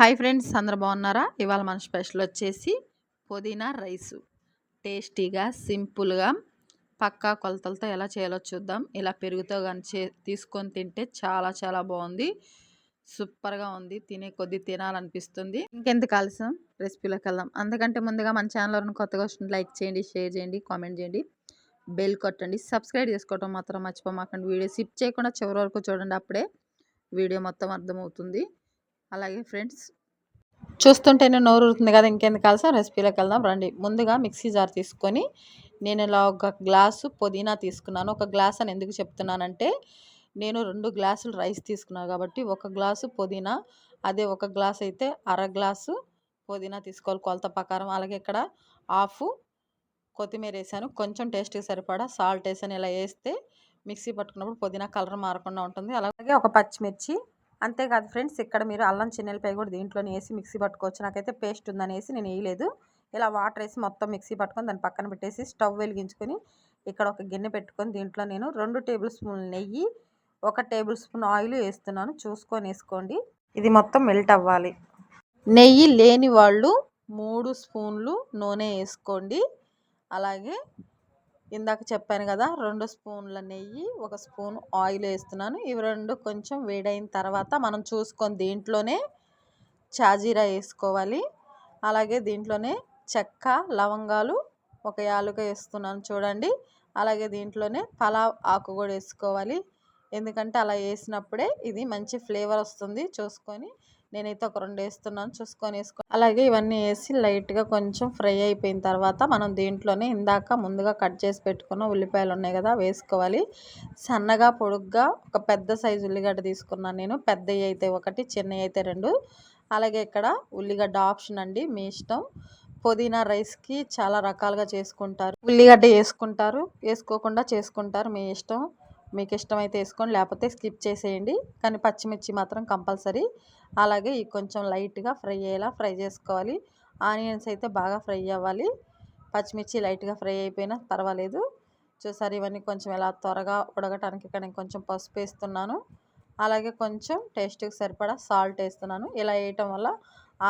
Hi friends అందరు బాగున్నారా? ఇవాళ మన స్పెషల్ వచ్చేసి పుదీనా రైసు. టేస్టీగా సింపుల్గా పక్కా కొలతలతో ఎలా చేయాలో చూద్దాం. ఇలా పెరుగుతో కానీ చే తీసుకొని తింటే చాలా చాలా బాగుంది. సూపర్గా ఉంది. తినే కొద్దీ తినాలనిపిస్తుంది. ఇంకెందుకు ఆలస్యం? రెసిపీలోకి వెళ్దాం. అందుకంటే ముందుగా మన ఛానల్ కొత్తగా వస్తుంది లైక్ చేయండి షేర్ చేయండి కామెంట్ చేయండి. బెల్ కొట్టండి. సబ్స్క్రైబ్ చేసుకోవడం మాత్రం మర్చిపోమాకండి. వీడియో సిప్ చేయకుండా చివరి వరకు చూడండి. అప్పుడే వీడియో మొత్తం అర్థమవుతుంది. అలాగే ఫ్రెండ్స్. చూస్తుంటేనే నోరు ఊరుతుంది కదా ఇంకెందుకు కలిసి రెసిపీలోకి వెళ్దాం. రండి ముందుగా మిక్సీ జార్ తీసుకొని నేను ఇలా ఒక గ్లాసు పుదీనా తీసుకున్నాను. ఒక గ్లాస్ అని ఎందుకు చెప్తున్నానంటే నేను రెండు గ్లాసులు రైస్ తీసుకున్నాను కాబట్టి ఒక గ్లాసు పుదీనా అదే ఒక గ్లాస్ అయితే అర గ్లాసు పుదీనా తీసుకోవాలి కొలత ప్రకారం. అలాగే ఇక్కడ హాఫ్ కొత్తిమీర వేసాను. కొంచెం టేస్ట్కి సరిపడా సాల్ట్ వేసాను. ఇలా వేస్తే మిక్సీ పట్టుకున్నప్పుడు పుదీనా కలర్ మారకుండా ఉంటుంది. అలాగే ఒక పచ్చిమిర్చి అంతేకాదు ఫ్రెండ్స్ ఇక్కడ మీరు అల్లం చిన్నెలపై కూడా దీంట్లోనే వేసి మిక్సీ పట్టుకోవచ్చు. నాకైతే పేస్ట్ ఉందని వేసి నేను వేయలేదు. ఇలా వాటర్ వేసి మొత్తం మిక్సీ పట్టుకొని దాన్ని పక్కన పెట్టేసి స్టవ్ వెలిగించుకొని ఇక్కడ ఒక గిన్నె పెట్టుకొని దీంట్లో నేను రెండు టేబుల్ స్పూన్లు నెయ్యి ఒక టేబుల్ స్పూన్ ఆయిల్ వేస్తున్నాను. చూసుకొని వేసుకోండి. ఇది మొత్తం మెల్ట్ అవ్వాలి. నెయ్యి లేని వాళ్ళు మూడు స్పూన్లు నూనె వేసుకోండి. అలాగే ఇందాక చెప్పాను కదా రెండు స్పూన్ల నెయ్యి ఒక స్పూన్ ఆయిల్ వేస్తున్నాను. ఇవి రెండు కొంచెం వేడైన తర్వాత మనం చూసుకొని దీంట్లోనే చాజీరా వేసుకోవాలి. అలాగే దీంట్లోనే చెక్క లవంగాలు ఒక యాలుక వేస్తున్నాను చూడండి. అలాగే దీంట్లోనే పలావ్ ఆకు కూడా వేసుకోవాలి. ఎందుకంటే అలా వేసినప్పుడే ఇది మంచి ఫ్లేవర్ వస్తుంది. చూసుకొని నేనైతే ఒక రెండు వేస్తున్నాను. చూసుకొని వేసుకో. అలాగే ఇవన్నీ వేసి లైట్గా కొంచెం ఫ్రై అయిపోయిన తర్వాత మనం దీంట్లోనే ఇందాక ముందుగా కట్ చేసి పెట్టుకున్న ఉల్లిపాయలు ఉన్నాయి కదా వేసుకోవాలి. సన్నగా పొడుగ్గా ఒక పెద్ద సైజు ఉల్లిగడ్డ తీసుకున్నాను నేను. పెద్దవి అయితే ఒకటి చిన్నవి అయితే రెండు. అలాగే ఇక్కడ ఉల్లిగడ్డ ఆప్షన్ అండి. మీ ఇష్టం. పుదీనా రైస్కి చాలా రకాలుగా చేసుకుంటారు. ఉల్లిగడ్డ వేసుకుంటారు. వేసుకోకుండా చేసుకుంటారు. మీ ఇష్టం? మీకు ఇష్టమైతే వేసుకోండి లేకపోతే స్కిప్ చేసేయండి. కానీ పచ్చిమిర్చి మాత్రం కంపల్సరీ. అలాగే ఇవి కొంచెం లైట్గా ఫ్రై అయ్యేలా ఫ్రై చేసుకోవాలి. ఆనియన్స్ అయితే బాగా ఫ్రై అవ్వాలి. పచ్చిమిర్చి లైట్గా ఫ్రై అయిపోయినా పర్వాలేదు. చూసారు ఇవన్నీ కొంచెం ఎలా త్వరగా ఉడకటానికి ఇక్కడ నేను కొంచెం పసుపు వేస్తున్నాను. అలాగే కొంచెం టేస్ట్కి సరిపడా సాల్ట్ వేస్తున్నాను. ఇలా వేయటం వల్ల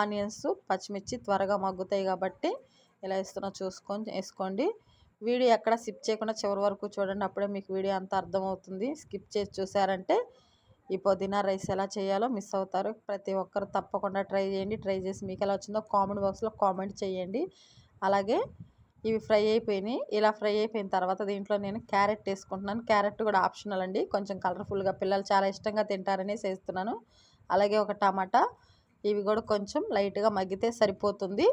ఆనియన్స్ పచ్చిమిర్చి త్వరగా మగ్గుతాయి కాబట్టి ఇలా వేస్తున్నా చూసుకొని వేసుకోండి. వీడియో ఎక్కడ స్కిప్ చేయకుండా చివరి వరకు చూడండి. అప్పుడే మీకు వీడియో అంతా అర్థమవుతుంది. స్కిప్ చేసి చూసారంటే ఈ పుదీనా రైస్ ఎలా చేయాలో మిస్ అవుతారు. ప్రతి ఒక్కరు తప్పకుండా ట్రై చేయండి. ట్రై చేసి మీకు ఎలా వచ్చిందో కామెంట్ బాక్స్లో కామెంట్ చేయండి. అలాగే ఇవి ఫ్రై అయిపోయినాయి. ఇలా ఫ్రై అయిపోయిన తర్వాత దీంట్లో నేను క్యారెట్ వేసుకుంటున్నాను. క్యారెట్ కూడా ఆప్షనల్ అండి. కొంచెం కలర్ఫుల్గా పిల్లలు చాలా ఇష్టంగా తింటారనే వేస్తున్నాను అలాగే ఒక టమాటా. ఇవి కూడా కొంచెం లైట్గా మగ్గితే సరిపోతుంది.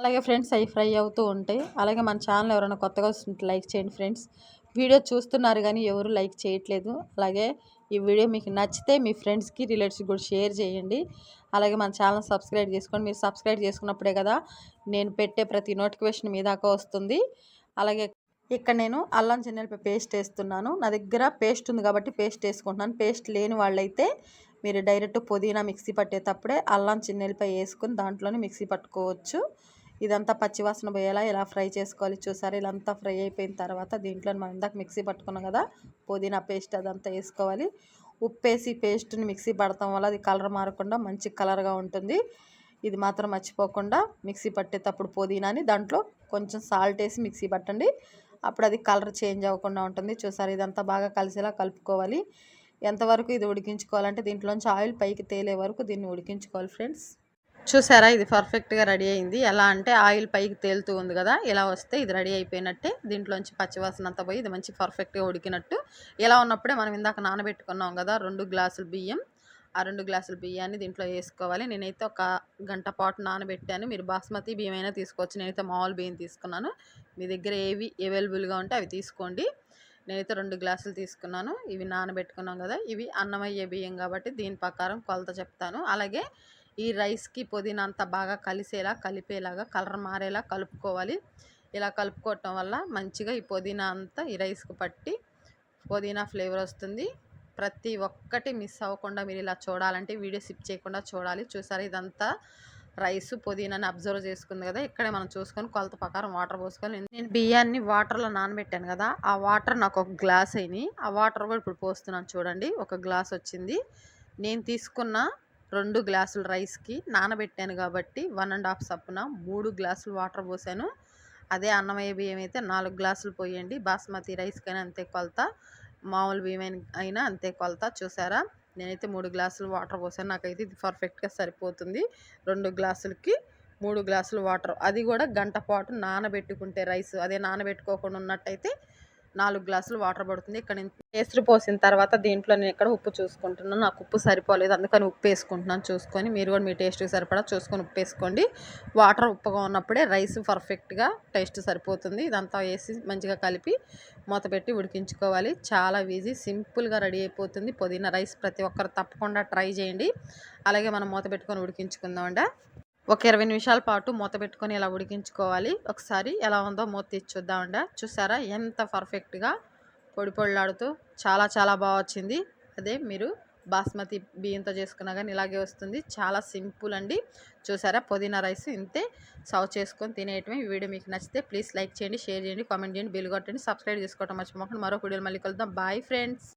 అలాగే ఫ్రెండ్స్ అవి ఫ్రై అవుతూ ఉంటాయి అలాగే మన ఛానల్ ఎవరైనా కొత్తగా వస్తుంటే లైక్ చేయండి ఫ్రెండ్స్. వీడియో చూస్తున్నారు కానీ ఎవరు లైక్ చేయట్లేదు. అలాగే ఈ వీడియో మీకు నచ్చితే మీ ఫ్రెండ్స్కి రిలేటివ్స్కి కూడా షేర్ చేయండి. అలాగే మన ఛానల్ సబ్స్క్రైబ్ చేసుకోండి. మీరు సబ్స్క్రైబ్ చేసుకున్నప్పుడే కదా నేను పెట్టే ప్రతి నోటిఫికేషన్ మీ దాకా వస్తుంది. అలాగే ఇక్కడ నేను అల్లం చిన్నెలపై పేస్ట్ వేస్తున్నాను. నా దగ్గర పేస్ట్ ఉంది కాబట్టి పేస్ట్ వేసుకుంటున్నాను. పేస్ట్ లేని వాళ్ళైతే మీరు డైరెక్ట్ పుదీనా మిక్సీ పట్టేటప్పుడే అల్లం చిన్నెలపై వేసుకుని దాంట్లోనే మిక్సీ పట్టుకోవచ్చు. ఇదంతా పచ్చివాసన పోయేలా ఇలా ఫ్రై చేసుకోవాలి చూసారు? ఇదంతా ఫ్రై అయిపోయిన తర్వాత దీంట్లో మనం ఇందాక మిక్సీ పట్టుకున్నాం కదా పుదీనా పేస్ట్ అదంతా వేసుకోవాలి. ఉప్పేసి పేస్ట్ని మిక్సీ పడటం వల్ల అది కలర్ మారకుండా మంచి కలర్గా ఉంటుంది. ఇది మాత్రం మర్చిపోకుండా మిక్సీ పట్టేటప్పుడు పుదీనాని దాంట్లో కొంచెం సాల్ట్ వేసి మిక్సీ పట్టండి. అప్పుడు అది కలర్ చేంజ్ అవ్వకుండా ఉంటుంది. చూసారు? ఇదంతా బాగా కలిసేలా కలుపుకోవాలి. ఎంతవరకు ఇది ఉడికించుకోవాలంటే దీంట్లోంచి ఆయిల్ పైకి తేలే వరకు దీన్ని ఉడికించుకోవాలి ఫ్రెండ్స్. చూసారా? ఇది పర్ఫెక్ట్గా రెడీ అయింది. ఎలా అంటే ఆయిల్ పైకి తేలుతూ ఉంది కదా? ఇలా వస్తే ఇది రెడీ అయిపోయినట్టే. దీంట్లోంచి పచ్చివాసన అంతా పోయి ఇది మంచి పర్ఫెక్ట్గా ఉడికినట్టు. ఇలా ఉన్నప్పుడే మనం ఇందాక నానబెట్టుకున్నాం కదా రెండు గ్లాసులు బియ్యం. ఆ రెండు గ్లాసుల బియ్యాన్ని దీంట్లో వేసుకోవాలి. నేనైతే ఒక గంట పాటు నానబెట్టాను. మీరు బాస్మతి బియ్యం అయినా తీసుకోవచ్చు. నేనైతే మామూలు బియ్యం తీసుకున్నాను. మీ దగ్గర ఏవి అవైలబుల్గా ఉంటే అవి తీసుకోండి. నేనైతే రెండు గ్లాసులు తీసుకున్నాను. ఇవి నానబెట్టుకున్నాం కదా ఇవి అన్నమయ్యే బియ్యం కాబట్టి దీని ప్రకారం కొలత చెప్తాను. అలాగే ఈ రైస్కి పుదీనా అంతా బాగా కలిసేలా కలిపేలాగా కలర్ మారేలా కలుపుకోవాలి. ఇలా కలుపుకోవటం వల్ల మంచిగా ఈ పుదీనా అంతా ఈ రైస్కి పట్టి పుదీనా ఫ్లేవర్ వస్తుంది. ప్రతి ఒక్కటి మిస్ అవ్వకుండా మీరు ఇలా చూడాలంటే వీడియో సిప్ చేయకుండా చూడాలి. చూసారు? ఇదంతా రైస్ పుదీనాని అబ్జర్వ్ చేసుకుంది కదా! ఇక్కడే మనం చూసుకొని కొలత ప్రకారం వాటర్ పోసుకొని నేను బియ్యాన్ని వాటర్లో నానబెట్టాను కదా! ఆ వాటర్ నాకు ఒక గ్లాస్ అయినాయి. ఆ వాటర్ కూడా ఇప్పుడు పోస్తున్నాను చూడండి. ఒక గ్లాస్ వచ్చింది. నేను తీసుకున్న రెండు గ్లాసుల రైస్కి నానబెట్టాను కాబట్టి వన్ అండ్ హాఫ్ సప్పున మూడు గ్లాసులు వాటర్ పోసాను. అదే అన్నమయ్య బియ్యం అయితే నాలుగు గ్లాసులు పోయండి. బాస్మతి రైస్కైనా అంతే కొలత మామూలు బియ్యం అయినా అంతే కొలత. చూసారా? నేనైతే మూడు గ్లాసులు వాటర్ పోసాను. నాకైతే ఇది పర్ఫెక్ట్గా సరిపోతుంది. రెండు గ్లాసులకి మూడు గ్లాసులు వాటర్. అది కూడా గంట పాటు నానబెట్టుకుంటే రైస్ అదే నానబెట్టుకోకుండా ఉన్నట్టయితే నాలుగు గ్లాసులు వాటర్ పడుతుంది. ఇక్కడ నేను పోసిన తర్వాత దీంట్లో నేను ఇక్కడ ఉప్పు చూసుకుంటున్నాను. నాకు ఉప్పు సరిపోలేదు. అందుకని ఉప్పు వేసుకుంటున్నాను. చూసుకొని మీరు కూడా మీ టేస్ట్కి సరిపడా చూసుకొని ఉప్పు వేసుకోండి. వాటర్ ఉప్పుగా ఉన్నప్పుడే రైస్ పర్ఫెక్ట్గా టేస్ట్ సరిపోతుంది. ఇదంతా వేసి మంచిగా కలిపి మూత పెట్టి ఉడికించుకోవాలి. చాలా ఈజీ సింపుల్గా రెడీ అయిపోతుంది. పుదీనా రైస్ ప్రతి ఒక్కరు తప్పకుండా ట్రై చేయండి. అలాగే మనం మూత పెట్టుకొని ఉడికించుకుందామండి. ఒక ఇరవై నిమిషాల పాటు మూత పెట్టుకొని ఇలా ఉడికించుకోవాలి. ఒకసారి ఎలా ఉందో మూత తీసి చూద్దామండి చూసారా? ఎంత పర్ఫెక్ట్గా పొడి పొడిలాడుతూ చాలా చాలా బాగా వచ్చింది. అదే మీరు బాస్మతి బియ్యంతో చేసుకున్నా కానీ ఇలాగే వస్తుంది. చాలా సింపుల్ అండి. చూసారా? పుదీనా రైస్ ఇంతే సర్వ్ చేసుకొని తినేయటమే ఈ వీడియో మీకు నచ్చితే ప్లీజ్ లైక్ చేయండి షేర్ చేయండి కామెంట్ చేయండి బిల్ కొట్టండి సబ్స్క్రైబ్ చేసుకోవటం మర్చిపోకుండా. మరో వీడియోలు మళ్ళీ కలుద్దాం. Bye friends